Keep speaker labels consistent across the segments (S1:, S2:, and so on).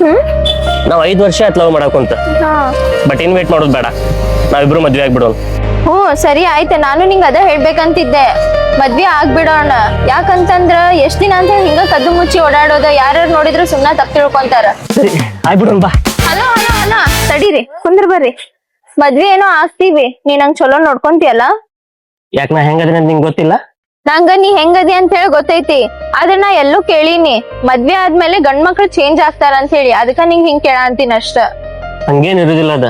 S1: ಹ್ಮ್
S2: ನಾವ್ ಐದ್ ವರ್ಷ ಆಯ್ತು ಲವ್ ಮಾಡಾಕೊಂತ.
S1: ಹಾ.
S2: ಬಟ್ ಇನ್ ವೇಟ್ ಮಾಡೋದು ಬೇಡ. ನಾವಿಬ್ರು ಮದ್ವೆ ಆಗ್ಬಿಡೋಣ
S1: ಹ್ಞೂ ಸರಿ ಆಯ್ತು. ನಾನು ನಿಂಗೆ ಅದ ಹೇಳ್ಬೇಕಂತಿದ್ದೆ. ಮದ್ವೆ ಆಗ್ಬಿಡೋಣ. ಯಾಕಂತಂದ್ರ ಎಷ್ಟ್ ದಿನ ಅಂತ ಹಿಂಗ ಕದ್ದು ಮುಚ್ಚಿ ಓಡಾಡೋದ. ಯಾರು ನೋಡಿದ್ರು ಸುಮ್ನ ತಪ್ಪ ತಿಳ್ಕೊಂತಾರ
S2: ಸರಿ ಆಗ್ಬಿಡೋಣ ಬಾ.
S1: Hello hello hello. ತಡೀರಿ. ಕುಂದ್ರ ಬರ್ರಿ. ಮದ್ವೆ ಏನೋ ಆಗ್ತೀವಿ. ನೀ ನಂಗ್ ಚಲೋ ನೋಡ್ಕೊಂತಿಯಲ್ಲ?
S2: ಯಾಕೆ ನಾ ಹೆಂಗದ್ರೆ ನಿಂಗೆ ಗೊತ್ತಿಲ್ಲ?
S1: ನಂಗ ನೀ ಹೆಂಗದಿ ಅಂತ ಹೇಳಿ ಗೊತ್ತೈತಿ. ಆದ್ರೆ ನಾ ಎಲ್ಲೂ ಕೇಳೀನಿ. ಮದ್ವೆ ಆದ್ಮೇಲೆ ಗಂಡ್ ಮಕ್ಳು ಚೇಂಜ್ ಆಗ್ತಾರ ಅಂತ ಹೇಳಿ ಅದಕ್ಕ ನಿಂಗ್ ಹಿಂಗ್ ಕೇಳ ಅಂತೀನಿ ಅಷ್ಟ.
S2: ಹಂಗೇನ್ ಇರುದಿಲ್ಲ ಅದ.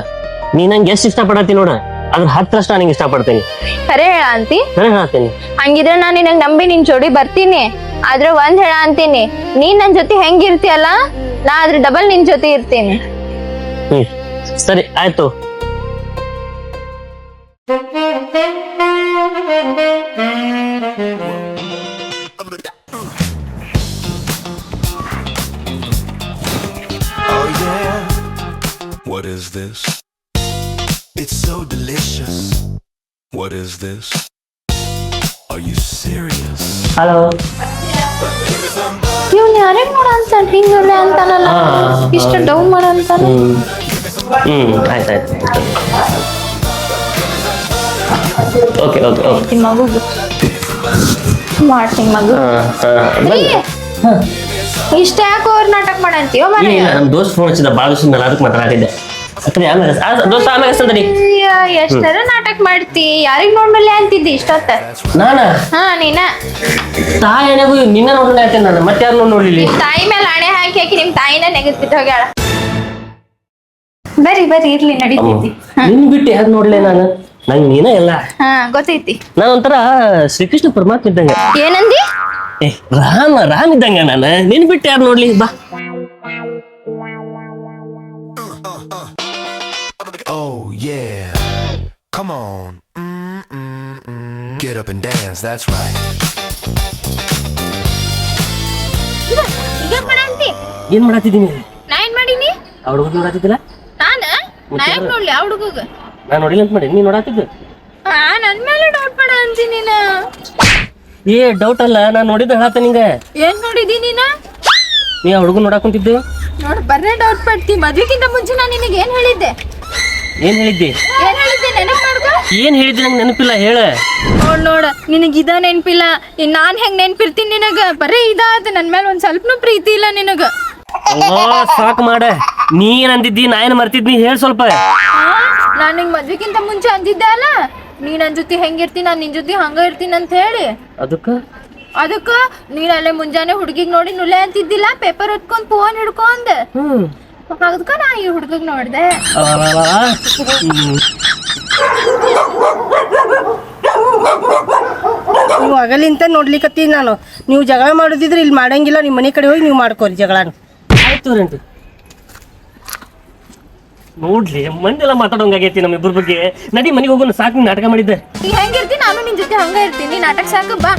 S2: ನೀ ನಂಗೆ ಎಷ್ಟು ಪಡತಿ ನೋಡ. ಅದ್ರ ಹತ್ರಷ್ಟ ನನಗೆ ಇಷ್ಟ ಪಡ್ತೀನಿ
S1: ಖರೆ ಹೇಳ ಅಂತಿ
S2: ನಾನು ಹೇಳ್ತೀನಿ
S1: ಹಂಗಿದ್ರೆ ನಾ ನಿನಗ್ ನಂಬಿ ನಿನ್ ಜೋಡಿ ಬರ್ತೀನಿ. ಆದ್ರೆ ಒಂದ್ ಹೇಳ ಅಂತೀನಿ ನೀ ನನ್ ಜೊತೆ ಹೆಂಗಿರ್ತೀಯಲ್ಲ ನಾ ಅದ್ರ ಡಬಲ್ ನಿನ್ ಜೊತೆ ಇರ್ತೀನಿ.
S2: ಹ್ಮ್. ಸರಿ ಆಯ್ತು.
S3: What is this? It's so delicious. What is this? Are you serious?
S2: Hello
S1: ಇವ್ನ್ ಯಾರೇ ನೋಡ ಅಂತ ಹಿಂಗಲ್ಲ ಅಂತಾನಲ್ಲ. ಇಷ್ಟು. ಡೌನ್ ಮಾಡ ಅಂತಾನೆ
S2: ಹ್ಮ್ ಆಯ್ತು ಆಯ್ತಾಯ್ತು ಓಕೆ ಓಕೆ ಓಕೆ.
S1: ಮಗು. ಮಾಡ್ತೀನಿ ಮಗು ಇಷ್ಟ ಯಾಕೆ ಅವ್ರ ನಾಟಕ ಮಾಡಂತೀಯೋ
S2: ಮನೆ ನಮ್ಮ ದೋಸ್ತ್ ಫೋನ್ ಹಚ್ಚಿದ ಭಾಳ ದಿವಸ ಅದಕ್ಕೆ ಮಾತಾಡಿದ್ದೆ ಸರಿ ಆಮೇಲೆ ಆ, ದೋಸ್ತ ಆಮೇಲೆ ಹಚ್ತಂತ ನೀ
S1: ಎಷ್ಟರ ನಾಟಕ ಮಾಡ್ತಿ. ಯಾರಿಗ್ ನೋಡ್ಮೇಲೆ ಅಂತಿದ್ದಿ ಇಷ್ಟೊತ್ತ?
S2: ನಾನ?
S1: ಹಾ ನೀನ?
S2: ತಾಯಿ ಏನಾಗು ನಿನ್ನ ನೋಡಲ್ಲ ಹೇಳ್ತೇನೆ ನಾನು ಮತ್ತೆ ಯಾರು ನೋಡ್ಲಿಲ್ಲ.
S1: ನಿಮ್ ತಾಯಿ ಮೇಲೆ ಹಣೆ ಹಾಕಿ ಹಾಕಿ ನಿಮ್ ತಾಯಿನ ನೆಗದ್ ಬಿಟ್ಟು ಹೋಗ್ಯಾಳ. ಬರ್ರಿ ಬರ್ರಿ ಇರ್ಲಿ ನಡೀತೈತಿ.
S2: ನಿನ್ ಬಿಟ್ಟು ಯಾರು ನೋಡ್ಲೆ ನಾನು? ನಂಗೆ ನೀನ ಎಲ್ಲ
S1: ಹಾ ಗೊತ್ತೈತಿ.
S2: ನಾನು ಒಂಥರ ಶ್ರೀಕೃಷ್ಣ ಪರಮಾತ್ಮ ಇದ್ದಂಗ.
S1: ಏನಂದಿ?
S2: ಏ ರಾಮ ರಾಮ್ ಇದ್ದಂಗೆ ನಾನು. ನಿನ್ ಬಿಟ್ಟು ಯಾರು ನೋಡ್ಲಿ ಬಾ.
S3: Yeah. Come on. Mm-mm-mm. Get up and dance. That's right.
S1: ಈಗ ಮಾಡಂತಿ
S2: ಏನ್ ಮಾಡತ್ತಿದ್ದೀನಿ
S1: ನಾ ಏನ್ ಮಾಡೀನಿ?
S2: ಆ ಹುಡುಗ ನೋಡತ್ತಿದ್ದಿಲ್ಲ
S1: ನಾನ? ನಾ ಯಾಕ್ ನೋಡ್ಲಿ ಆ ಹುಡುಗ
S2: ನಾನು ನೋಡಿಲ್ಲ ಅಂತ ಮಾಡಿ ನೀ ನೋಡತ್ತಿದ್ದು
S1: ಹಾ ನನ್ ಮೇಲೆ ಡೌಟ್ ಮಾಡ ಅಂತೀನಿ ನೀನ.
S2: ಏ ಡೌಟ್ ಅಲ್ಲ ನಾನು ನೋಡಿದ್ದ ಹೇಳತ್ತ ನಿಂಗೆ.
S1: ಏನ್ ನೋಡಿದಿ ನೀನ?
S2: ನೀ ಆ ಹುಡುಗ ನೋಡಾಕುಂತಿದ್ದೆ
S1: ನೋಡ್ ಬರ್ರೆ ಡೌಟ್ ಪಡ್ತಿ. ಮದ್ವಿಗಿಂತ ಮುಂಚೆ ನಾನು ನಿನಗೆ ಏನ್ ಹೇಳಿದ್ದೆ?
S2: ಏನ್ ಹೇಳಿದ್ದಿ?
S1: ಏನ್ ಹೇಳಿದ್ದೆ? ನೆನಪು ಮಾಡ್ಕೊ.
S2: ಏನ್ ಹೇಳಿದ್ದಿ ನಂಗೆ ನೆನಪಿಲ್ಲ ಹೇಳ.
S1: ನೋಡ್ ನೋಡ ನಿನಗೆ ಇದ ನೆನ್ಪಿಲ್ಲ. ನಾನ್ ಹೆಂಗ್ ನೆನ್ಪಿರ್ತೀನಿ ನಿನಗ? ಬರೀ ಇದಾದ ನನ್ ಮೇಲೆ ಒಂದ್ ಸ್ವಲ್ಪನೂ ಪ್ರೀತಿ ಇಲ್ಲ ನಿನಗ.
S2: ಓ ಸಾಕ್ ಮಾಡ. ನೀನ್ ಅಂದಿದ್ದಿ? ನಾ ಏನ್ ಮರ್ತಿದ್ನಿ ಹೇಳ ಸ್ವಲ್ಪ.
S1: ನಾನ್ ನಿಂಗ್ ಮದ್ವಿಗಿಂತ ಮುಂಚೆ ಅಂದಿದ್ದೆ ಅಲ್ಲ? ನೀ ನನ್ ಜೊತೆ ಹೆಂಗಿರ್ತೀನಿ ನಾನ್ ನಿನ್ ಜೊತೆ ಹಂಗ ಇರ್ತೀನಿ ಅಂತ ಹೇಳಿ.
S2: ಅದಕ್ಕ?
S1: ಅದಕ್ಕ ನೀನ್ ಅಲ್ಲೇ ಮುಂಜಾನೆ ಹುಡುಗಿಗ್ ನೋಡಿ ನುಲೆ ಅಂತಿದ್ದಿಲ್ಲ? ಪೇಪರ್ ಹೊತ್ಕೊಂಡ್ ಫೋನ್ ಹಿಡ್ಕೊಂಡ್. ಅದಕ್ಕ ನಾ ಈ ಹುಡುಗಗ್ ನೋಡ್ದೆ.
S4: ನೀವು ಆಗಲಿಂತ ನೋಡ್ಲಿಕತ್ತೀನಿ ನಾನು. ನೀವು ಜಗಳ ಮಾಡೋದಿದ್ರೆ ಇಲ್ಲಿ ಮಾಡಂಗಿಲ್ಲ ನಿಮ್ಮ ಮನೆ ಕಡೆ ಹೋಗಿ ನೀವು ಮಾಡ್ಕೋರಿ ಜಗಳನ.
S2: ಆಯ್ತು ರಂಟಿ ನೋಡ್ಲಿ ಮಂದೆಲ್ಲ ಮಾತಾಡೋಂಗಾಗೈತಿ ನಮ್ಮ ಇಬ್ಬರ ಬಗ್ಗೆ. ನಡಿ ಮನೆಗೆ ಹೋಗೋಣ ಸಾಕು ನೀನ್ ನಾಟಕ ಮಾಡಿದ್ದೆ.
S1: ನೀ ಹೆಂಗಿರ್ತೀನಿ ನಾನು ನಿನ್ ಜೊತೆ ಹಂಗ ಇರ್ತೀನಿ. ನಾಟಕ ಸಾಕು ಬಾ.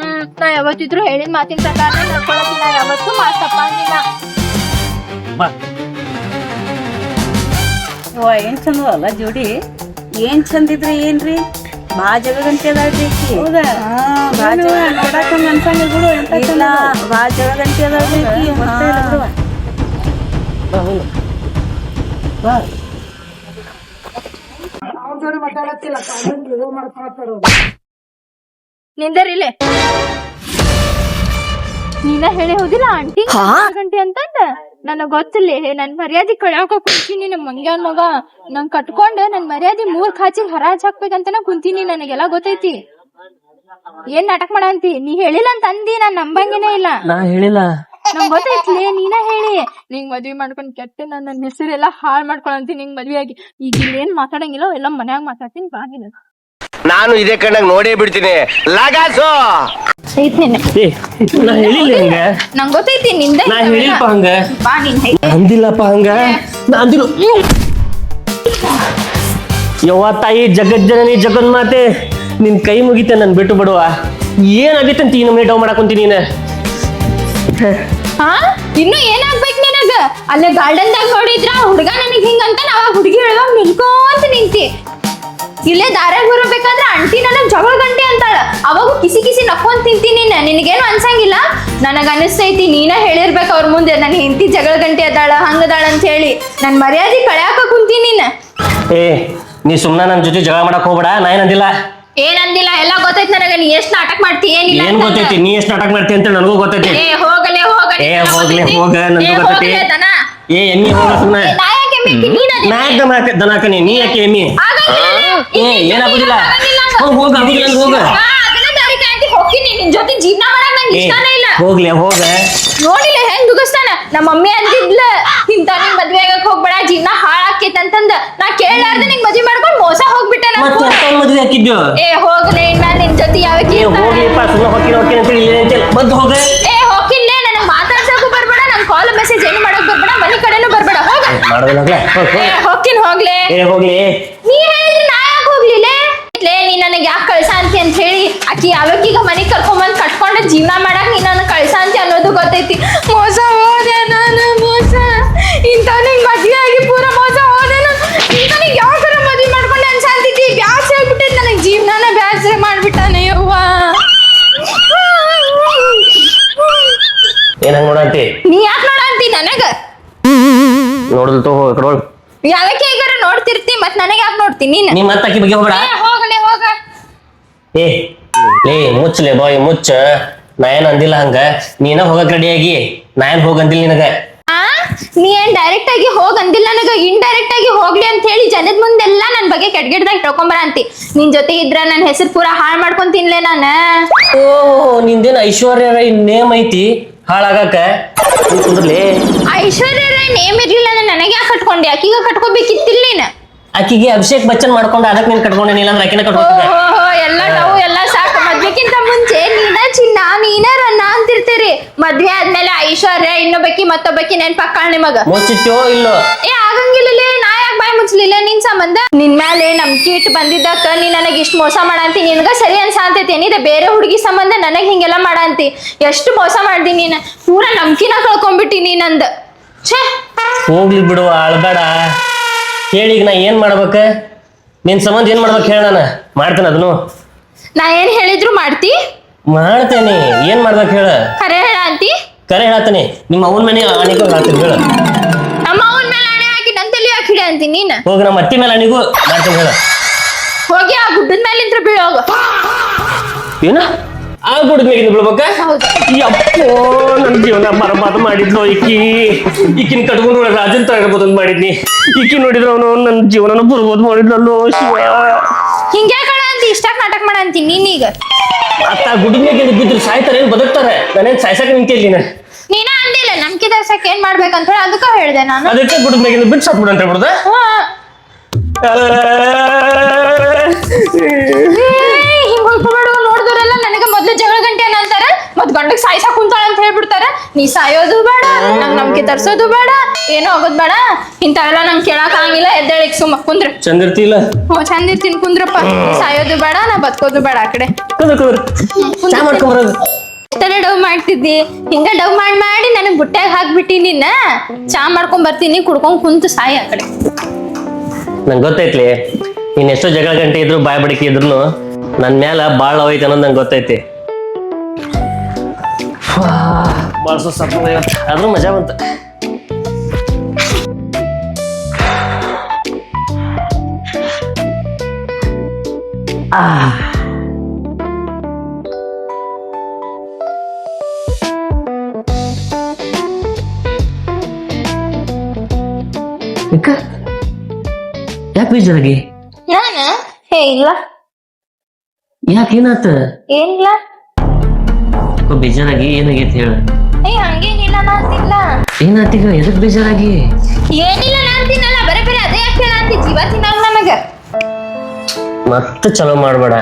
S1: ಹ್ಮ್ ನಾ ಯಾವತ್ತಿದ್ರು ಹೇಳಿದ ಮಾತಿನ ಪ್ರಕಾರ ನಡ್ಕೊಳಕ್ಕೆ ನಾ ಯಾವತ್ತೂ ಮಾತು ತಪ್ಪಂಗಿಲ್ಲ
S2: ಬಾ
S5: ಅವ್ವ ಏನ್ ಚಂದ ಅಲ್ಲ ಜೋಡಿ? ಏನ್ ಚಂದ ಇದ್ರೆ ಏನ್ರಿ? ಬಾ ಜಗದಂತೆ ಅದಾಳ್ರಿ ಈಕಿ. ಹೌದಾ? ಬಾ ನೋಡಾಕ ಅನ್ಸಂಗಿಲ್ಲ ಬಿಡು ಇಲ್ಲ ಬಾ ಅದಾಳ್ರಿ ಈಕಿ.
S1: ನಿಂದರಿಲೆ ನೀನ ಹೇಳಿ ಹೋದಿಲ್ಲ ಆಂಟಿ ಗಂಟೆ ಅಂತಂದ? ನನಗ್ ಗೊತ್ತಿಲ್ಲ ನನ್ ಮರ್ಯಾದೆ ಕಳ್ಯಾಕ ಕುಂತೀನಿ ನಮ್ ಮಂಗ್ಯಾನ್ ಮಗ. ನಂಗ್ ಕಟ್ಕೊಂಡ್ ನನ್ ಮರ್ಯಾದೆ ಮೂರ್ ಕಾಚಿಗ್ ಹರಾಜ್ ಹಾಕ್ಬೇಕಂತ ನಾ ಕುಂತೀನಿ ನನಗೆಲ್ಲ ಗೊತ್ತೈತಿ. ಏನ್ ನಾಟಕ ಮಾಡಂತಿ? ನೀ ಹೇಳಿಲ್ಲ ಅಂತ ಅಂದಿ ನಾನ್ ನಂಬಂಗೇನೆ ಇಲ್ಲ.
S2: ನಾ ಹೇಳಿಲ್ಲ.
S1: ನಂಗ್ ಗೊತ್ತೈತ್ಲೇ ನೀನ ಹೇಳಿ. ನಿಂಗ್ ಮದ್ವಿ ಮಾಡ್ಕೊಂಡ್ ಕೆಟ್ಟ ನನ್ ನನ್ನ ಹೆಸರೆಲ್ಲ ಹಾಳ್ ಮಾಡ್ಕೊಳಂತಿ ನಿಂಗ್ ಮದ್ವಿ ಆಗಿ ಈಗ ಏನ್ ಮಾತಾಡಂಗಿಲ್ಲ ಎಲ್ಲ ಮನ್ಯಾಗ ಮಾತಾಡ್ತೀನಿ ಬಾಗಿನ.
S6: ನಾನು ಇದೇ ಕಣ್ಣಾಗ ನೋಡೇ ಬಿಡ್ತೀನಿ. ಲಗಾಸು!
S2: ನಾ ಹೇಳಿಲ್ಲ ಹಂಗ.
S1: ನಂಗ್ ಗೊತ್ತೈತಿ ನಿಂದ.
S2: ನಾ ಹೇಳಿಲ್ಪ ಹಂಗ.
S1: ಬಾ ನೀನ್ ಹೈ
S2: ಅಂದಿಲ್ಲಪ್ಪ ಹಂಗ. ನಾ ಅಂದಿಲ್ಲ. ಯವ್ವ ತಾಯಿ ಜಗಜ್ಜನನಿ ಜಗನ್ಮಾತೆ ನಿನ್ ಕೈ ಮುಗಿತೆ ನನ್ ಬಿಟ್ಟು ಬಿಡುವ. ಏನಾಗೈತೆ ಅಂತ ಈ ನಮ್ನೆ ಡೌ ಮಾಡಾಕೊಂತೀನಿ ನೀನ?
S1: ಹಾ. ಇನ್ನು ಏನಾಗ್ಬೇಕು ನಿನಗ? ಅಲ್ಲೇ ಗಾರ್ಡನ್ ದಾಗ ನೋಡಿದ್ರ ಹುಡುಗ ನನಗ್ ಹಿಂಗಂತ ನಾವ್ ಹುಡುಗಿ ಹೇಳುವಾಗ ನಿಲ್ಕೋಂತ ನಿಂತಿ. ಇಲ್ಲೇ ದಾರ್ಯಾಗ ಬರಬೇಕಾದ್ರೆ ಅಂಟಿ ನನಗ್ ಜಗಳ ಗಂಟೆ ಅಂತಾಳ. ಅವಾಗ ಕಿಸಿ ಕಿಸಿ ನಕ್ಕೊಂಡ್ ತಿಂತೀನಿ ನಿನಗೇನು ಅನ್ಸಂಗಿಲ್ಲ? ನನಗ ಅನಿಸ್ತೈತಿ ನೀನ ಹೇಳಿರ್ಬೇಕು ಅವ್ರ ಮುಂದೆ. ನನ್ನ ಹೆಂಡತಿ ಜಗಳ ಗಂಟೆ ಅದಾಳ ಹಂಗದಾಳ ಅಂತ ಹೇಳಿ. ನನ್ ಮರ್ಯಾದೆ ಕಳ್ಯಾಕ ಕುಂತೀನಿ ನೀನ್.
S2: ಏ ನೀ ಸುಮ್ಮನೆ ನನ್ನ ಜೊತೆ ಜಗಳ ಮಾಡಕ್ ಹೋಗ್ಬೇಡ. ನಾ ಏನಂದಿಲ್ಲ
S1: ಏನ್ ಅಂದಿಲ್ಲ? ಎಲ್ಲ ಗೊತ್ತೈತಿ ನನಗ. ನೀ ಎಷ್ಟ್ ನಾಟಕ ಮಾಡ್ತಿ? ಏನಿಲ್ಲ
S2: ಏನ್. ಗೊತ್ತೈತಿ? ನೀ ಎಷ್ಟ್ ನಾಟಕ ಮಾಡ್ತಿ ಅಂತ ನನಗೂ ಗೊತ್ತೈತಿ.
S1: ಏ ಹೋಗಲೇ ಹೋಗಲೇ.
S2: ಏ, ಹೋಗಲೇ ಹೋಗ, ನನಗೂ ಗೊತ್ತೈತಿ. ಏ ಎಮ್ಮಿ ಹೋಗ ಸುಮ್ಮನೆ
S1: ನಾ ಯಾಕೆ ಮೆಕ್ಕಿ ನೀನ್ ಅದೇ.
S2: ನಾ ಯಾಕೆ ದನ ಹಾಕ ದನ ಹಾಕನಿ ನೀ ಯಾಕೆ ಎಮ್ಮಿ?
S1: ಆಗಂಗಿಲ್ಲ.
S2: ಏ
S1: ಇಲ್ಲಿ
S2: ಏನಾಗುದಿಲ್ಲ
S1: ಆಗಂಗಿಲ್ಲ ಹಂಗ.
S2: ಹೋಗ್ ಹೋಗ ಆಗುದಿಲ್ಲ ಅಂದ್ ಹೋಗ.
S1: ಹಾ, ಅದನ್ನ ದಾರಿ ಕಾಯ್ತಿ ಹೋಗ್ತೀನಿ ನಿನ್ ಜೊತೆ ಜೀವನ ಮಾಡಕ್ ನಂಗೆ
S2: ಏ
S1: ಇಷ್ಟನೇ ಇಲ್ಲ.
S2: ಹೋಗ್ಲಿ ಹೋಗ.
S1: ನೋಡಿಲ್ಲ ಹೆಂಗ್ ದುಗಸ್ತಾನ? ನಮ್ಮ ಮಮ್ಮಿ ಅಂದಿದ್ಲ ಇಂತ ನಿಂಗ್ ಮದ್ವೆ ಆಗಕ್ ಹೋಗ್ಬೇಡ ಜೀವನ ಹಾಳಾಕೇತ್ ಅಂತಂದ. ನಾ ಕೇಳಾರ್ದೆ ನಿಂಗ್ ಮದ್ವೆ ಮಾಡ್ಕೊಂಡ್ ಮೋಸ ಹೋಗ್ಬಿಟ್ಟೆ ನಾನು
S2: ಮತ್ತೆ ಎಂತ ಮದ್ವೆ ಹಾಕಿದ್ಯೋ?
S1: ಏ ಹೋಗ್ಲೇ ಇನ್ನ ನಿನ್ ಜೊತೆ ಯಾವಕ್ಕೆ
S2: ಏ ಹೋಗ್ಲಿಪ್ಪ ಸುಮ್ಮನೆ ಹೋಗ್ತೀನಿ ಹೋಗ್ತೀನಿ ಅಂತ ಇಲ್ಲಿ ಅಂತ ಬಂದು ಹೋಗ.
S1: ಏ ಹೋಗಿಲ್ಲೇ ನನಗ್ ಮಾತಾಡ್ಸಕ್ಕೂ ಬರ್ಬೇಡ ನನ್ ಕಾಲ್ ಮೆಸೇಜ್ ಏನು ಮಾಡಕ್ ಬರ್ಬೇಡ ಮನಿ ಕಡೆನೂ ಬರ್ಬೇಡ. ಹೋಗ.
S2: ಮಾಡೋದಿಲ್ಲ ಹೋಗ್
S1: ಏ
S2: ಹೋಗ್.
S1: ಹೋಗ್ತೀನಿ ಹೋಗ್ಲೇ.
S2: ಏ ಹೋಗ್ಲಿ.
S1: ನೀ ಹೇಳಿದ್ರೆ ನಾ ಯಾಕೆ ಹೋಗ್ಲಿಲ್ಲೇ ಲೇ ನೀ ನನಗೆ ಯಾಕೆ ಕಳ್ಸಂತಿ ಅಂತ ಹೇಳಿ ಅವಕ್ಕೆ ಯಾವಕ್ಕೀಗ ಮನೆಗೆ ಕರ್ಕೊಂಡ್ಬಂದು ಕಟ್ಕೊಂಡು ಜೀವನ ಮಾಡಕ್ ನೀ ನನ್ನ ಕಳ್ಸಂತಿ ಅನ್ನೋದು ಗೊತ್ತೈತಿ. ಮೋಸ ಹೋದೆ ನಾನು ಮೋಸ. ಇಂಥವ್ನಿಗೆ ಮದ್ವೆ ಆಗಿ ಪೂರ ಮೋಸ ಹೋದೆ ನಾನು. ಇಂಥವ್ನಿಗೆ ಯಾವ ಥರ ಮದ್ವೆ ಮಾಡ್ಕೊಂಡೆ ಅನ್ಸಂತಿದ್ದಿ? ಬ್ಯಾಸರ ಆಗ್ಬಿಟ್ಟೈತೆ ನನಗೆ ಜೀವನನ ಬ್ಯಾಸರ ಮಾಡ್ಬಿಟ್ಟಾನೆ ಯವ್ವ.
S2: ಏನಂಗ್ ನೋಡಂತಿ?
S1: ನೀ ಯಾಕೆ ನೋಡಂತಿ ನನಗ?
S2: ನೋಡಲ್ ತಗೋ ಕರೋಳ್
S1: ಯಾವಕ್ಕೆ ಈಗಾರ ನೋಡ್ತಿರ್ತಿ ಮತ್ ನನಗೆ ಯಾಕೆ ನೋಡ್ತೀನಿ ನೀನ್?
S2: ನೀ ಮತ್ತೆ ಅಕ್ಕಿ ಬಗ್ಗೆ ಹೋಗ್ಬೇಡ.
S1: ಏ, ಹೋಗಲೇ ಹೋಗ.
S2: ಏ ಲೇ ಮುಚ್ಚಲೆ ಬಾಯ್ ಮುಚ್ಚ. ನಾ ಏನ್ ಅಂದಿಲ್ಲ ಹಂಗ. ನೀನ ಹೋಗಕ್ ರೆಡಿ ಆಗಿ. ನಾ ಏನ್ ಹೋಗಂದಿಲ್ಲ ನಿನಗ?
S1: ಆ? ನೀ ಏನ್ ಡೈರೆಕ್ಟ್ ಆಗಿ ಹೋಗ್ ಅಂದಿಲ್ಲ ನನಗ? ಇಂಡೈರೆಕ್ಟ್ ಆಗಿ ಹೋಗ್ಲಿ ಅಂತ ಹೇಳಿ ಜನದ ಮುಂದೆಲ್ಲ ನನ್ ಬಗ್ಗೆ ಕೆಟ್ಗೆಡ್ದಾಗ ಹೇಳ್ಕೊಂಬರ ಅಂತಿ. ನಿನ್ ಜೊತೆ ಇದ್ರ ನನ್ ಹೆಸರು ಪೂರ ಹಾಳ್ ಮಾಡ್ಕೊಂಡ್ ತಿನ್ಲೆ ನಾನ?
S2: ಓ ನಿಂದೇನ್ ಐಶ್ವರ್ಯ ರೈ ನೇಮ್ ಐತಿ? ಹಾಳಾಗಾಕ? ನೀ ಕುಂದ್ರಲೇ.
S1: ಐಶ್ವರ್ಯ ರೈ ನೇಮ್ ಇರ್ಲಿಲ್ಲ ಅಂದ್ರೆ ನನಗೆ ಯಾಕೆ ಕಟ್ಕೊಂಡೆ? ಆಕಿಗ ಕಟ್ಕೋಬೇಕಿತ್ತಿಲ್ಲ ನೀನ್?
S2: ಆಕಿಗೆ ಅಭಿಷೇಕ್ ಬಚ್ಚನ್ ಮಾಡ್ಕೊಂಡ ಅದಕ್ಕೆ ನೀನ್ ಕಟ್ಕೊಂಡೇನಿಲ್ಲ ಅಂದ್ರೆ ಆಕಿನ ಕಟ್ಕೊತಿದ್ದೆ
S1: ಓಹೋ ಎಲ್ಲ ಮದ್ವೆಕ್ಕಿಂತ ಮುಂಚೆ ನೀನ ಚಿನ್ನ ನೀನ ರನ್ನ ಅಂತಿರ್ತೀರಿ. ಮದ್ವೆ ಆದ್ಮೇಲೆ ಐಶ್ವರ್ಯ ಇನ್ನೊಬ್ಬಕಿ ಮತ್ತೊಬ್ಬಕಿ ನೆನ್ಪಾಕಾಳ ನಿಮಗ.
S2: ಮುಚ್ಚಿತ್ಯೋ ಇಲ್ಲೋ?
S1: ಏ ಆಗಂಗಿಲ್ಲ ನಾ ಯಾಕೆ ಬಾಯ್ ಮುಚ್ಚಲಿಲ್ಲ ನಿನ್ ಸಂಬಂಧ? ನಿನ್ ಮೇಲೆ ನಂಬಿಕೆ ಇಟ್ಟು ಬಂದಿದ್ದಕ್ಕ ನೀ ನನಗೆ ಇಷ್ಟು ಮೋಸ ಮಾಡಂತಿ ನಿನ್ಗ ಸರಿ ಅನ್ಸಾಂತೈತಿ. ಏನಿದೆ ಬೇರೆ ಹುಡುಗಿ ಸಂಬಂಧ ನನಗ್ ಹಿಂಗೆಲ್ಲ ಮಾಡಂತಿ. ಎಷ್ಟು ಮೋಸ ಮಾಡ್ದಿ ನೀನ್? ಪೂರ ನಂಬಿಕೆನ ಕಳ್ಕೊಂಡ್ಬಿಟ್ಟಿ ನೀನಂದ ಛೇ!
S2: ಹೋಗ್ಲಿ ಬಿಡು ಅಳ್ಬೇಡ ಹೇಳಿ ಈಗ ನಾ ಏನ್ ಮಾಡ್ಬೇಕ? ನಿನ್ ಸಂಬಂಧ ಏನ್ ಮಾಡ್ಬೇಕು ಹೇಳ ನಾನು? ಮಾಡ್ತೇನೆ ಅದನ್ನು.
S1: ನಾ ಏನ್ ಹೇಳಿದ್ರು ಮಾಡ್ತಿ?
S2: ಮಾಡ್ತೇನೆ. ಏನ್ ಮಾಡ್ಬೇಕು ಹೇಳ?
S1: ಖರೆ ಹೇಳ ಅಂತಿ
S2: ಕರೆ ಹೇಳತೇನೆ ನಿಮ್ಮ ಅವನ ಮನೆ ಅಣಿಗೂ ಹಾಕ್ತೀನಿ ಹೇಳ.
S1: ನಮ್ಮ ಅವನ ಮೇಲೆ ಅಣೆ ಹಾಕಿ ನನ್ ತಲೆ ಹಾಕಿಡೆ ಅಂತಿ ನೀನ್?
S2: ಹೋಗಿ ನಮ್ಮ ಅತ್ತಿ ಮೇಲೆ ಅಣಿಗೂ ಮಾಡ್ತೇನೆ ಹೇಳ.
S1: ಹೋಗಿ ಆ ಗುಡ್ಡದ ಮೇಲಿಂತ್ರ ಬೀಳೋಗ
S2: ಏನ? ಆ ಗುಡ್ಡದ ಮೇಲೆ
S1: ಬೀಳ್ಬೇಕ?
S2: ಯಪ್ಪೋ ನನ್ನ ಜೀವನ ಬರಬಾದ ಮಾಡಿದ್ಲು ಈಕಿ. ಈಕಿನ ಕಟ್ಕೊಂಡು ರಾಜನ್ ತಗೊಳ್ಬೋದು ಅಂತ ಮಾಡಿದ್ನಿ. ಈಕಿ ನೋಡಿದ್ರು ಅವನು ನನ್ನ ಜೀವನನ ಬರ್ಬೋದು ಮಾಡಿದ್ಲಲ್ಲೋ ಶಿವ.
S1: ಹಿಂಗೆ ಕಳ ಅಂತಿ ಇಷ್ಟಾಕ್ ನಾಟಕ ಮಾಡಂತಿ ನೀನೀಗ.
S2: ಅತ್ತ ಗುಡಿ ಬಿದ್ರು ಸಾಯ್ತಾರೆ ಏನ್ ಬದುಕ್ತಾರೆ? ನಾನೇನ್ ಸಾಯ್ಸಕ್ ನಿಂತಿಲ್ಲ ನೀನ.
S1: ನೀನ ಅಂದಿಲ್ಲ ನಂಬಿಕೆ ದರ್ಸಕ್ ಏನ್ ಮಾಡ್ಬೇಕಂತ ಹೇಳಿ ಅದಕ್ಕ ಹೇಳ್ದೆ ನಾನು.
S2: ಅದಕ್ಕೆ ಗುಡಿ ಮೇಲೆ ಬಿಟ್ಟು ಸಾಕ್ಬಿಡು ಅಂತ ಹೇಳ್ಬಿಡ್ದ?
S1: ಹಾ. ಹಿಂಗ್ ಹೊಲ್ಕೊಬೇಡ ನೋಡಿದ್ರೆಲ್ಲ ನನಗೆ ಮೊದ್ಲು ಜಗಳ ಗಂಟೆ ಅಂತಾರ ಮತ್ ಗಂಡಕ್ ಸಾಯ್ಸಾಕ್ ಕುಂತಾಳ ನೀ ಸಾಯೋದು ಬೇಡ ನಂಗ್ ನಂಬಿಕೆ ತರ್ಸೋದು ಬೇಡ ಏನೋ ಆಗೋದ್ ಬೇಡ. ಇಂಥವೆಲ್ಲ ನಂಗ್ ಕೇಳಕ್ ಆಗಂಗಿಲ್ಲ ಎದ್ದೇಳಿ ಸುಮ್ಮ ಕುಂದ್ರ.
S2: ಚಂದ ಇರ್ತಿಲ್ಲ
S1: ಹ್ಞೂ ಚಂದ ಇರ್ತೀನಿ ಕುಂದ್ರಪ್ಪ. ಸಾಯೋದು ಬೇಡ ನಾ ಬದುಕೋದು ಬೇಡ ಆ ಕಡೆ.
S2: ಕುಂದ್ರ ಕುಂದ್ರ. ಚಾ ಮಾಡ್ಕೊಂಬರೋದು
S1: ಇಷ್ಟೆಲ್ಲ ಡವ್ ಮಾಡ್ತಿದ್ದಿ? ಹಿಂಗ ಡವ್ ಮಾಡಿ ಮಾಡಿ ನನಗ್ ಬುಟ್ಟ್ಯಾಗ ಹಾಕ್ಬಿಟ್ಟಿ ನಿನ್ನ ಚಾ ಮಾಡ್ಕೊಂಡ್ ಬರ್ತೀನಿ ಕುಡ್ಕೊಂಡ್ ಕುಂತು ಸಾಯಿ ಆ ಕಡೆ.
S2: ನಂಗೆ ಗೊತ್ತೈತ್ಲಿ ನೀನ್ ಎಷ್ಟೋ ಜಗಳ ಗಂಟೆ ಇದ್ರು ಬಾಯ್ ಬಡಿಕೆ ಇದ್ರು ನನ್ ಮ್ಯಾಲ ಬಾಳ ಹೋಯ್ತು ಅನ್ನೋದು ನಂಗೆ ಗೊತ್ತೈತಿ. ಭಾಳ ಸುಸ್ತು ಆದ್ರೂ ಮಜಾ ಬಂತ ಯಾಕೆ ಬೇಜಾರಾಗಿ
S1: ನಾನ ಹೇ ಇಲ್ಲ
S2: ಯಾಕೆ ಏನಾತ
S1: ಏನಿಲ್ಲ
S2: ಯಾಕೋ ಬೇಜಾರಾಗಿ ಏನಾಗೈತಿ ಹೇಳ
S1: ಏ ಹಂಗೇನಿಲ್ಲ ನಾ ಅಂತಿಲ್ಲ
S2: ಏನಾತೀಗ ಎದಕ್ ಬೇಜಾರಾಗಿ?
S1: ಏನಿಲ್ಲ ನಾನ್ ಬರೇ ಬರೇ ಅದೇ ಯಾಕೆ ಹೇಳ ಅಂತಿ ಜೀವ ತಿನ್ನಲ್ಲ ನನಗ
S2: ಮತ್ತೆ ಚಲೋ ಮಾಡ್ಬೇಡ.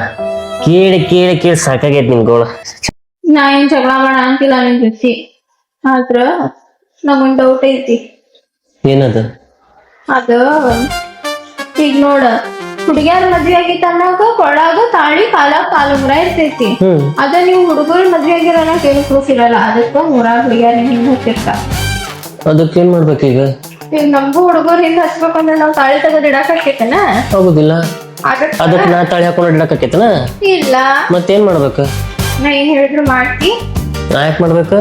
S2: ಕೇಳಿ ಕೇಳಿ ಕೇಳಿ ಸಾಕಾಗೈತಿ ನಿನ್ಗೋಳ
S1: ನಾ ಏನ್ ಜಗಳ ಮಾಡ ಅಂತಿಲ್ಲ ನಿನ್ ಜೊತೆ. ಆದ್ರ ನಗೊಂದ್ ಡೌಟ್ ಐತಿ.
S2: ಏನದು?
S1: ಅದ ಈಗ ನೋಡ. ಹುಡುಗ್ಯಾರ ಮದ್ವೆ ಆಗಿತ್ತ ಅನ್ನಕ ಕೊಳಗ ತಾಳಿ ಕಾಲ ಕಾಲುಂಗ್ರ ಇರ್ತೈತಿ. ಅದ ನೀವು ಹುಡುಗರು ಮದ್ವೆ ಆಗಿರಲ್ಲ ಏನು ಪ್ರೂಫ್ ಇರಲ್ಲ. ಅದಕ್ಕ ಮೂರಾರು ಹುಡುಗ್ಯಾರ ಹಿಂಗ್ ಅದಕ್ಕೆ
S2: ಅದಕ್ಕೇನ್ ಮಾಡ್ಬೇಕೀಗ
S1: ಈಗ? ನಮಗೂ ಹುಡುಗರು ಹಿಂಗ್ ಹಚ್ಬೇಕಂದ್ರೆ ನಾವ್ ತಾಳಿ ತೆಗೆದು ಇಡಾಕ ಆಕೈತನ
S2: ಹೋಗುದಿಲ್ಲ ಅದಕ್ಕೆ ನಾ ತಾಳಿ ಹಾಕೊಂಡು ಇಡಕತ್ತೇನ
S1: ಇಲ್ಲ.
S2: ಮತ್ತೇನ್ ಮಾಡ್ಬೇಕು?
S1: ನಾ ಏನ್ ಹೇಳಿದ್ರು ಮಾಡ್ತಿ.
S2: ನಾ ಯಾಕೆ ಮಾಡ್ಬೇಕು?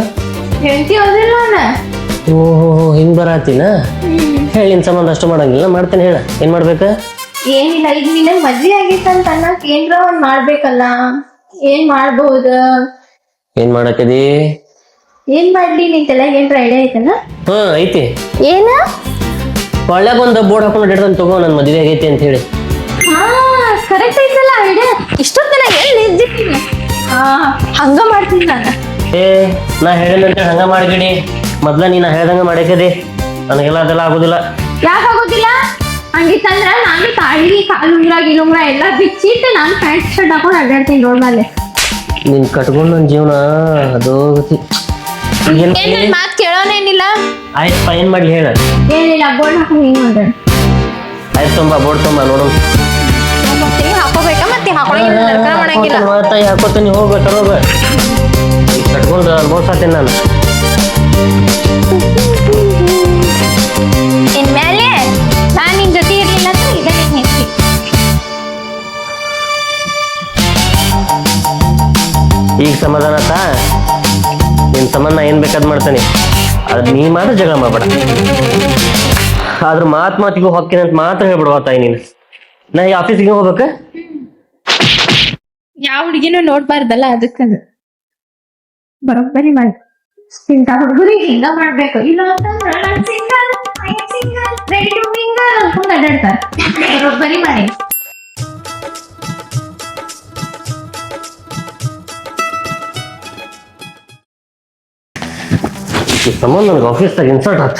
S1: ಹೆಂಡತಿ ಹೋದಿಲ್ಲ
S2: ಓಹೋ ಹಿಂಗ್ ಬರಾತಿನ? ಹೇಳಿ ನಿನ್ ಸಂಬಂಧ ಅಷ್ಟು ಮಾಡಂಗಿಲ್ಲ. ಮಾಡ್ತೇನೆ ಹೇಳ. ಏನ್ ಮಾಡ್ಬೇಕು?
S1: ಏನಿಲ್ಲ ಈಗ ನಿನ್ನ ಮದ್ವೆ ಆಗಿತ್ತಂತ ಅನ್ನಕ್ ಏನ್ರ ಒಂದ್ ಮಾಡ್ಬೇಕಲ್ಲ. ಏನ್ ಮಾಡ್ಬಹುದು
S2: ಏನ್ ಮಾಡಕದಿ?
S1: ಏನ್ ಮಾಡ್ಲಿ? ನಿಂತೆಲ್ಲ ಏನ್ರ ಐಡಿಯಾ ಐತಲ್ಲ
S2: ಹಾ ಐತಿ.
S1: ಏನ?
S2: ಒಳ್ಳೆ ಒಂದು ಬೋರ್ಡ್ ಹಾಕೊಂಡು ಇಡ್ತಾನೆ ತಗೋ ನನ್ ಮದ್ವೆ ಆಗೈತಿ ಅಂತ ಹೇಳಿ.
S1: ಹಾ ಕರೆಕ್ಟ್ ಐತಲ್ಲ ಐಡಿಯಾ ಇಷ್ಟೊತ್ತನ ಎಲ್ಲಿ ಇದ್ದಿರ್ತೀನಿ ಹಾ ಹಂಗ ಮಾಡ್ತೀನಿ ನಾನು.
S2: ಏ ನಾ ಹೇಳಿದಂತೆ ಹಂಗ ಮಾಡ್ಬಿಡಿ ಮೊದ್ಲ ನೀ ನಾ ಹೇಳ್ದಂಗ ಮಾಡಕದಿ. ನನಗೆಲ್ಲ ಅದೆಲ್ಲ ಆಗುದಿಲ್ಲ.
S1: ಯಾಕೆ ಆಗೋದಿಲ್ಲ ಹಂಗಿತ್ತಂದ್ರ ನಾನು ತಾಳಿ ಕಾಲುಂಗ್ರ ಗಿಲುಂಗ್ರ ಎಲ್ಲ ಬಿಚ್ಚಿಟ್ಟು ನಾನು ಪ್ಯಾಂಟ್ ಶರ್ಟ್ ಹಾಕೊಂಡು ಅಡ್ಡಾಡ್ತೀನಿ ರೋಡ್ ಮೇಲೆ
S2: ನೀನ್ ಕಟ್ಕೊಂಡ್ ನನ್ ಜೀವನ ಅದು ಗತಿ ಏನ್
S1: ಏನ್ ನನ್ ಮಾತ್ ಕೇಳೋನೇನಿಲ್ಲ?
S2: ಆಯ್ತಪ್ಪ ಏನ್ ಮಾಡ್ಲಿ ಹೇಳ.
S1: ಏನಿಲ್ಲ ಬೋರ್ಡ್ ಹಾಕೊಂಡು ಹಿಂಗ್ ಮಾಡ್ರಿ
S2: ಆಯ್ತು ತುಂಬ ಬೋರ್ಡ್ ತುಂಬ ನೋಡು.
S1: ಮತ್ತೆ ಹಾಕೋಬೇಕಾ? ಮತ್ತೆ ಹಾಕೊಳ್ಳಿ ಸರ್ಕಾರ ಮಾಡಂಗಿಲ್ಲ.
S2: ಮಾತಾಯಿ ಹಾಕೋತೀನಿ ಹೋಗ ತರೋಗ ಕಟ್ಕೊಂಡು ಅನ್ಭವ್ಸಾತೀನಿ ನಾನು. ಈಗ ಸಮಾಧಾನ ಆತಾ ನಿನ್ನ ಸಂಬಂಧ ಏನು ಬೇಕಾದ್ ಮಾಡ್ತಾನೆ? ಅದ್ ನೀ ಮಾತ್ರ ಜಗಳ ಮಾಡ್ಬೇಡ. ಆದ್ರ ಮಾತ್ ಮಾತಿಗೂ ಹೊಕ್ಕೇನೆ ಅಂತ ಮಾತ್ರ ಹೇಳ್ಬಿಡುವ ತಾಯಿ ನೀನು. ನಾ ಈ ಆಫೀಸಿಗೆ ಹೋಗ್ಬೇಕ?
S1: ಯಾವ ಹುಡುಗಿನೂ ನೋಡ್ಬಾರ್ದಲ್ಲ ಅದಕ್ಕೆ ಬರೋಬ್ಬರಿ ಮಾಡಿ ಇಂಥ ಹುಡುಗರಿಗೆ ಹಿಂಗ ಮಾಡ್ಬೇಕು. ಇಲ್ಲ ಅಂತಂದ್ರೆ single single ready to mingle ಅನ್ಕೊಂಡು ಅಡ್ಡಾಡ್ತಾರೆ ಬರೋಬ್ಬರಿ ಮಾಡಿ
S2: ಈ ಸಂಬಂಧ ನನಗೆ ಆಫೀಸ್ದಾಗ ಇನ್ಸಲ್ಟ್ ಆತ.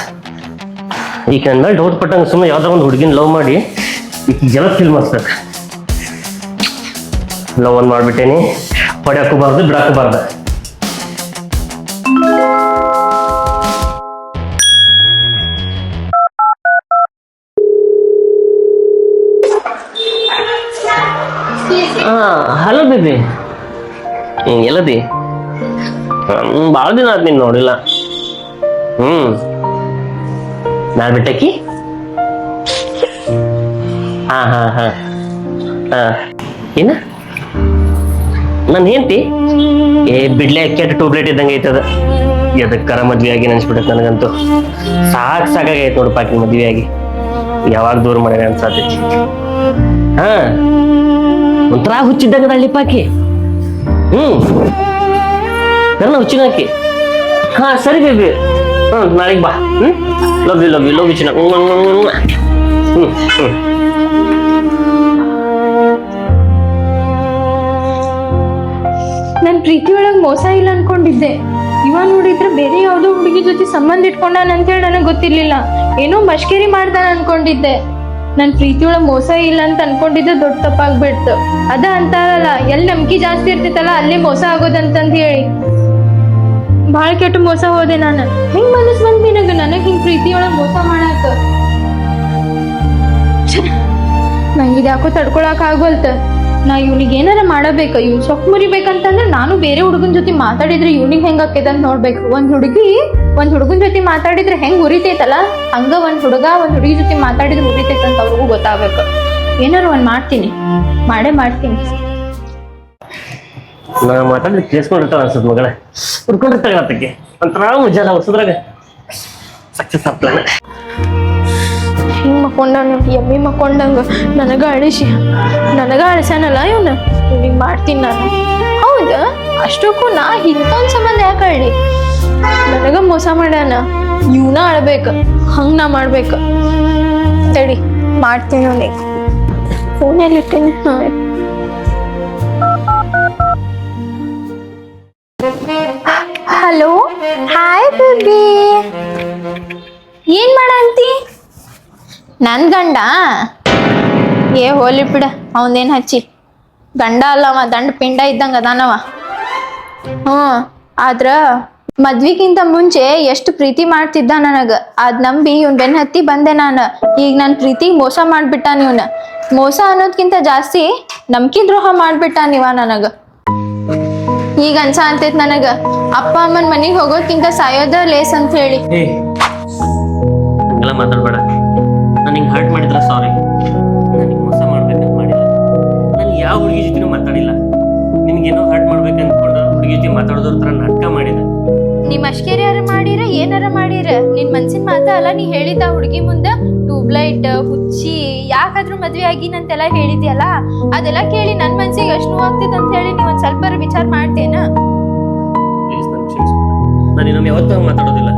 S2: ಈ ಮೇಲೆ ಡೌಟ್ ಪಟ್ಟಂಗೆ ಸುಮ್ಮನೆ ಯಾವುದೋ ಒಂದು ಹುಡುಗಿನ ಲವ್ ಮಾಡಿ ಈಗ ಜಲ ಫೀಲ್ ಮಾಡಿಸ್ಬೇಕು. ಲವ್ ಒಂದು ಮಾಡ್ಬಿಟ್ಟೇನಿ ಹೊಡ್ಯಾಕೋಬಾರ್ದು ಬಿಡಾಕೋಬಾರ್ದು. Hello baby ಎಲ್ಲದಿ? ಭಾಳ ದಿನ ಆದ್ ನೀನ್ ನೋಡಿಲ್ಲ. ಹ್ಮ್. ನಾಳೆ ಬಿಟ್ಟಕ್ಕಿ? ಹಾ ಹಾ ಹಾ. ಹಾ. ಏನ? ನನ್ನ ಹೆಂಡತಿ? ಏ, ಬಿಡ್ಲೆ ಕೆಟ್ಟ ಟೂಬ್ಲೆಟ್ ಇದ್ದಂಗೆ ಐತದ. ಎದಕ್ಕರ ಮದ್ವೆ ಆಗಿ ನೆನ್ಸ್ಬಿಟ್ಟೈತೆ ನನಗಂತೂ. ಸಾಕ್ ಸಾಕಾಗೈತೆ ನೋಡಪ್ಪ ಪಾಕಿ ಮದ್ವೆ ಆಗಿ ಯಾವಾಗ ದೂರ ಮಾಡ್ಯಾರ ಅನ್ಸಾತೈತಿ. ಹಾ. ಒಂಥರ ಹುಚ್ಚಿದ್ದಂಗ ಅಲ್ಲಿ ಪಾಕಿ. ಹ್ಮ್. ನನ್ನ ಹುಚ್ಚಿನಾಕಿ ಹಾ, ಸರಿ ಬೇಬಿ. Hmm? ಚಿನ್ನ ಹ್ಮ್ ಹ್ಮ್
S1: ನನ್ ಪ್ರೀತಿ ಒಳಗ್ ಮೋಸ ಇಲ್ಲ ಅನ್ಕೊಂಡಿದ್ದೆ. ಇವ ನೋಡಿದ್ರೆ ಬೇರೆ ಯಾವ್ದೋ ಹುಡುಗಿ ಜೊತೆ ಸಂಬಂಧ ಇಟ್ಕೊಂಡಾನ ಅಂತ ಹೇಳಿ ನನಗೆ ಗೊತ್ತಿರ್ಲಿಲ್ಲ. ಏನೋ ಮಶ್ಕೇರಿ ಮಾಡ್ದಾನ ಅನ್ಕೊಂಡಿದ್ದೆ. ನನ್ ಪ್ರೀತಿ ಒಳಗ್ ಮೋಸ ಇಲ್ಲ ಅಂತ ಅನ್ಕೊಂಡಿದ್ದೆ, ದೊಡ್ಡ ತಪ್ಪಾಗ್ಬಿಡ್ತು. ಅದ ಅಂತಾರಲ್ಲ ಎಲ್ಲಿ ನಂಬಿಕೆ ಜಾಸ್ತಿ ಇರ್ತೈತಲ್ಲ ಅಲ್ಲೇ ಮೋಸ ಆಗೋದಂತಂದ್ ಹೇಳಿ. ಭಾಳ ಕೆಟ್ಟ ಮೋಸ ಹೋದೆ ನಾನು. ಹಿಂಗ್ ಮನಸ್ ಬಂದ್ ನಿನಗ, ನನಗ್ ಹಿಂಗ್ ಪ್ರೀತಿ ಒಳಗ್ ಮೋಸ ಮಾಡಾಕ? ನಂಗೆ ಇದ್ಯಾಕೋ ತಡ್ಕೊಳಕ್ ಆಗೋಲ್ತ. ನಾ ಇವ್ನಿಗೆ ಏನಾರ ಮಾಡಬೇಕು, ಇವ್ನು ಸೊಕ್ ಮುರಿಬೇಕಂತಂದ್ರೆ ನಾನು ಬೇರೆ ಹುಡುಗನ್ ಜೊತೆ ಮಾತಾಡಿದ್ರೆ ಇವ್ನಿಗೆ ಹೆಂಗ್ ಆಕೈತೆ ಅಂತ ನೋಡ್ಬೇಕು. ಒಂದ್ ಹುಡುಗಿ, ಒಂದ್ ಹುಡುಗನ ಜೊತೆ ಮಾತಾಡಿದ್ರೆ ಹೆಂಗ್ ಉರಿತೈತಲ್ಲ? ಹಂಗ ಒಂದ್ ಹುಡುಗ, ಒಂದ್ ಹುಡುಗಿ ಜೊತೆ ಮಾತಾಡಿದ್ರೆ ಉರಿತೈತೆ ಅಂತ ಅವ್ರಿಗೂ ಗೊತ್ತಾಗ್ಬೇಕು. ಏನಾರು ಒಂದ್ ಮಾಡ್ತೀನಿ. ಮಾಡೇ ಮಾಡ್ತೀನಿ.
S2: ನಾ ಮಾತಾಡಿ ಕೇಳಿಸ್ಕೊಂಡಿರ್ತಾಳ ಅನ್ಸುತ್ತೆ ಮಗಳೇ. ಹುಡ್ಕೊಂಡಿರ್ತಾಳೆ ಆತಕ್ಕೆ ಒಂಥರ ಮುಜಾನ ಹೊಸದ್ರಾಗ. ಸಕ್ಸಸ್ ಆಗ್ತಾನೆ
S1: ಹಿಂಗ್ ಮಕ್ಕೊಂಡಾನ ಎಮ್ಮಿ ಮಕ್ಕೊಂಡಂಗ ನನಗ ಅಳಿಸಿ ನನಗ ಅಳಿಸ್ಯಾನಲ್ಲ ಇವನು? ಇವ್ನಿಗೆ ಮಾಡ್ತೀನಿ ನಾನು. ಹೌದಾ? ಅಷ್ಟಕ್ಕೂ ನಾ ಇಂಥೊಂದ್ ಸಂಬಂಧ ಯಾಕೆ ಅಳ್ಳಿ ನನಗ ಮೋಸ ಮಾಡ್ಯಾನ ಇವನ ಅಳ್ಬೇಕು ಹಂಗ ನಾ ಮಾಡ್ಬೇಕು. ತಡಿ ಮಾಡ್ತೀನಿ ಅವನಿಗೆ. ಫೋನಲ್ಲಿ ಇಟ್ಟೇನೆ ಹಲೋ ಹಾಯ್ ಬೇಬಿ ಏನ್ ಮಾಡ ಅಂತಿ? ನನ್ ಗಂಡ? ಏ, ಹೋಲಿ ಬಿಡ. ಅವನೇನ್ ಹಚ್ಚಿ? ಗಂಡ ಅಲ್ಲವ ದಂಡ ಪಿಂಡ ಇದ್ದಂಗ ಅದಾನವ. ಹ್ಞೂ ಆದ್ರ ಮದ್ವಿಗಿಂತ ಮುಂಚೆ ಎಷ್ಟು ಪ್ರೀತಿ ಮಾಡ್ತಿದ್ದ ನನಗ. ಅದ್ ನಂಬಿ ಇವನ್ ಬೆನ್ ಹತ್ತಿ ಬಂದೆ ನಾನು. ಈಗ ನನ್ ಪ್ರೀತಿಗ್ ಮೋಸ ಮಾಡ್ಬಿಟ್ಟ ಇವ್ನ. ಮೋಸ ಅನ್ನೋದ್ಕಿಂತ ಜಾಸ್ತಿ ನಂಬಿಕೆ ದ್ರೋಹ ಮಾಡ್ಬಿಟ್ಟ ನೀವ ನನಗ. ಈಗ ಅನ್ಸ ಅಂತೈತ್ ನನಗ. ಅಪ್ಪ ಅಮ್ಮನ್ ಮನಿಗ್ ಹೋಗೋದ್ಕಿಂತ ಸಾಯೋದ ಲೇಸ್ ಅಂತ ಹೇಳಿ.
S2: ಏ ಹಂಗೆಲ್ಲ ಮಾತಾಡ್ಬೇಡ. ನಾನು ಹಿಂಗೆ ಹರ್ಟ್ ಮಾಡಿದ್ರೆ ಸಾರಿ ನನಗೆ ಮೋಸ ಮಾಡ್ಬೇಕಂತ ಮಾಡಿಲ್ಲ. ಯಾವ ಹುಡುಗಿ ಜೊತೆನೂ ಮಾತಾಡಿಲ್ಲ. ನಿನ್ಗೇನೋ ಹರ್ಟ್ ಮಾಡ್ಬೇಕು ಅನ್ಕೊಂಡು ಹುಡುಗಿ ಜೊತೆ ಮಾತಾಡೋದ್ರ ತರ ನಾಟಕ ಮಾಡಿದ.
S1: ನಿಮ್ ಅಷ್ಕೇರಿಯಾರ ಮಾಡಿರ? ಏನಾರ ಮಾಡಿರ? ನಿನ್ ಮನ್ಸಿನ ಮಾತ ಅಲ್ಲ ನೀ ಹೇಳಿದ ಹುಡುಗಿ ಮುಂದ. ಟ್ಯೂಬ್ಲೈಟ್ ಹುಚ್ಚಿ ಯಾಕಾದ್ರೂ ಮದ್ವೆ ಆಗಿನಂತೆಲ್ಲ ಹೇಳಿದ್ಯಲ್ಲ ಅದೆಲ್ಲ ಕೇಳಿ ನನ್ನ ಮನ್ಸಿಗೆ ಎಷ್ಟು ನೋವಾಗ್ತೈತೆ ಅಂತ ಹೇಳಿ ನೀವು ಒಂದ್ ಸ್ವಲ್ಪ ವಿಚಾರ ಮಾಡ್ತೇನ?
S2: ಪ್ಲೀಸ್ ನನ್ ಕ್ಷಮಿಸ್ಬಿಡು. ನಾನು ಇನ್ನೊಮ್ಮೆ ಯಾವತ್ತೂ ಹಂಗೆ ಮಾತಾಡೋದಿಲ್ಲ.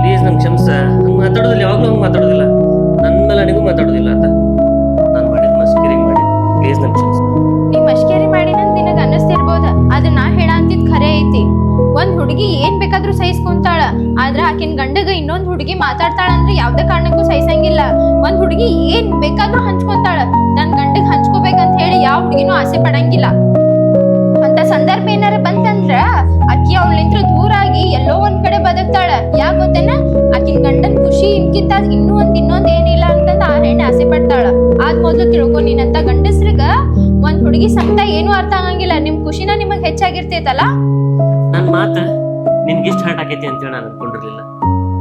S2: ಪ್ಲೀಸ್ ನನ್ ಕ್ಷಮಿಸ. ಹಂಗೆ ಮಾತಾಡೋದಿಲ್ಲ ಯಾವಾಗಲೂ ಹಂಗೆ ಮಾತಾಡೋದಿಲ್ಲ. ನನ್ನ ಮೇಲೆ ನನಗೂ ಮಾತಾಡೋದಿಲ್ಲ ಅಂತ ನಾನು ಮಾಡಿದ ಮಸ್ಕಿರಿಂಗ್ ಮಾಡಿ. ಪ್ಲೀಸ್ ನನ್ ಕ್ಷಮಿಸ
S1: ನೀವ್ ಮಷ್ಕೇರಿ ಮಾಡಿನಂತ ನಿನಗ ಅನ್ನಿಸ್ತಿರ್ಬೋದ? ಅದು ನಾ ಹೇಳಂತಿದ್ ಖರೆ ಐತಿ. ಒಂದ್ ಹುಡುಗಿ ಏನ್ ಬೇಕಾದ್ರೂ ಸಹಿಸ್ಕೊಂತಾಳ. ಆದ್ರ ಆಕಿನ್ ಗಂಡಗ ಇನ್ನೊಂದ್ ಹುಡುಗಿ ಮಾತಾಡ್ತಾಳ ಅಂದ್ರೆ ಯಾವ್ದೇ ಕಾರಣಕ್ಕೂ ಸಹಿಸಂಗಿಲ್ಲ. ಒಂದ್ ಹುಡುಗಿ ಏನ್ ಬೇಕಾದ್ರೂ ಹಂಚ್ಕೊಂತಾಳ. ನನ್ ಗಂಡಗ್ ಹಂಚ್ಕೋಬೇಕಂತ ಹೇಳಿ ಯಾವ ಹುಡುಗಿನೂ ಆಸೆ ಪಡಂಗಿಲ್ಲ. ಅಂತ ಸಂದರ್ಭ ಏನಾರ ಬಂತಂದ್ರ ಅಕ್ಕಿ ಅವಳಿಂತ್ರ ದೂರ ಆಗಿ ಎಲ್ಲೋ ಒಂದ್ ಕಡೆ ಬದುಕ್ತಾಳ. ಯಾ ಗೊತ್ತೇನ? ಆಕಿನ್ ಗಂಡನ್ ಖುಷಿ ಇನ್ಕಿಂತ ಇನ್ನೂ ಒಂದ್ ಇನ್ನೊಂದ್ ಏನಿಲ್ಲ ಅಂತಂದ ಆ ಹೆಣ್ಣು ಆಸೆ ಪಡ್ತಾಳ. ಆದ್ ಮೊದ್ಲು ತಿಳ್ಕೊ ನೀನಂತ ಗಂಡಸ್ರಿಗ ಒಂದ್ ಹುಡುಗಿ ಸಂತ ಏನು ಅರ್ಥ ಆಗಂಗಿಲ್ಲ. ನಿಮ್ ಖುಷಿನ ನಿಮಗ್ ಹೆಚ್ಚಾಗಿರ್ತೈತಲ್ಲ?
S2: ನನ್ನ ಮಾತು ನಿನ್ಗೆ ಇಷ್ಟ ಹರ್ಟ್ ಆಕೈತಿ ಅಂತೇಳಿ ನಾನು ಅನ್ಕೊಂಡಿರ್ಲಿಲ್ಲ.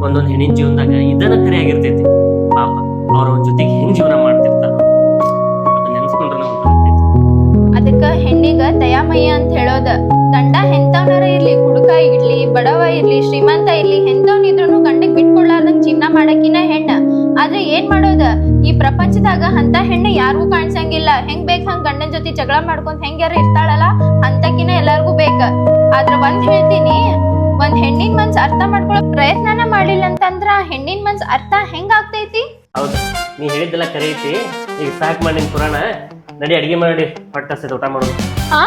S2: ಒಂದೊಂದು ಹೆಣ್ಣಿನ ಜೀವನದಾಗ ಇದನ್ನ ಕರೆ ಆಗಿರ್ತೈತಿ ಪಾಪ, ಅವ್ರ ಜೊತೆಗೆ ಹೆಂಗ್ ಜೀವನ ಮಾಡ್ತಿರ್ತಾರ
S1: ಅದಕ್ಕ ಹೆಣ್ಣಿಗ ದಯಾಮಯ್ಯ ಅಂತ ಹೇಳೋದ, ಗಂಡ ಹೆಂತವನರ ಇರ್ಲಿ ಹುಡುಕ ಇರ್ಲಿ, ಬಡವ ಇರ್ಲಿ, ಶ್ರೀಮಂತ ಇರ್ಲಿ ಎಂತವನಿದ್ರು ಗಂಡಗ್ ಬಿಟ್ಕೊಡ್ಲಾರ್ದಂಗ್ ಜೀವನ ಮಾಡಕಿನ ಹೆಣ್ಣ. ಆದ್ರೆ ಏನ್ ಮಾಡೋದ? ಈ ಪ್ರಪಂಚದಾಗ ಅಂತ ಹೆಣ್ಣ ಯಾರಿಗೂ ಕಾಣಿಸಂಗಿಲ್ಲ. ಹೆಂಗ್ ಬೇಕ್ ಹಂಗ್ ಗಂಡನ ಜೊತೆ ಜಗಳ ಮಾಡ್ಕೊಂಡ್ ಹೆಂಗ್ಯಾರ ಇರ್ತಾಳಲ್ಲ, ಅಂತಕಿನ ಎಲ್ಲಾರ್ಗೂ ಬೇಕ. ಆದ್ರ ಒಂದ್ ಹೇಳ್ತೀನಿ ಒಂದ್ ಹೆಣ್ಣಿನ ಮನ್ಸ್ ಅರ್ಥ ಮಾಡ್ಕೊಳ್ಳೋ ಪ್ರಯತ್ನನ ಮಾಡಿಲ್ಲ ಅಂತಂದ್ರ ಹೆಣ್ಣಿನ ಮನ್ಸ್ ಅರ್ಥ ಹೆಂಗ್ ಆಗ್ತೈತಿ?
S2: ಹೌದು ನೀ ಹೇಳಿದ್ದೆಲ್ಲ ಕರೆ ಐತಿ ಈಗ ಸಾಕ್ ಮಾಡಿ ನಿನ್ ಪುರಾಣ. ನಡಿ ಅಡಿಗೆ ಮಾಡಿ ಹೊಟ್ಟೆ ಊಟ ಮಾಡೋದು
S1: ಆ?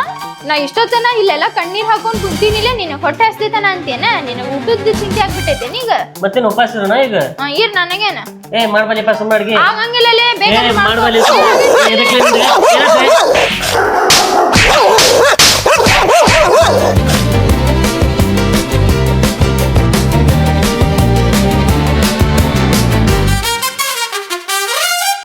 S1: ನಾ ಇಷ್ಟೊತ್ತನ ಇಲ್ಲೆಲ್ಲ ಕಣ್ಣೀರ್ ಹಾಕೊಂಡ್ ಕುಂತೀನಿಲ್ಲ ನಿನ್ನ ಹೊಟ್ಟೆ ಹಸ್ತಿತನ ಅಂತೇನ ನಿನ್ನ ಊಟದ ಚಿಂತೆ ಆಗ್ಬಿಟ್ಟೈತೆ ನೀಗ?
S2: ಮತ್ತೇನು ಉಪವಾಸ ಇರೋಣ ಈಗ?
S1: ಆ, ಇರ್ ನನಗೇನ.
S2: ಏ ಮಾಡ್ಬಲ್ಲಿಪ್ಪ ಸುಮ್ಮನೆ ಅಡಿಗೆ.
S1: ಆಗಂಗಿಲ್ಲಲೇ
S2: ಏ. ಮಾಡ್ಬಲ್ಲಿ ಎದಕ್ಕೆ ನಿಂಗೆ? ಏನಕ್ಕೆ?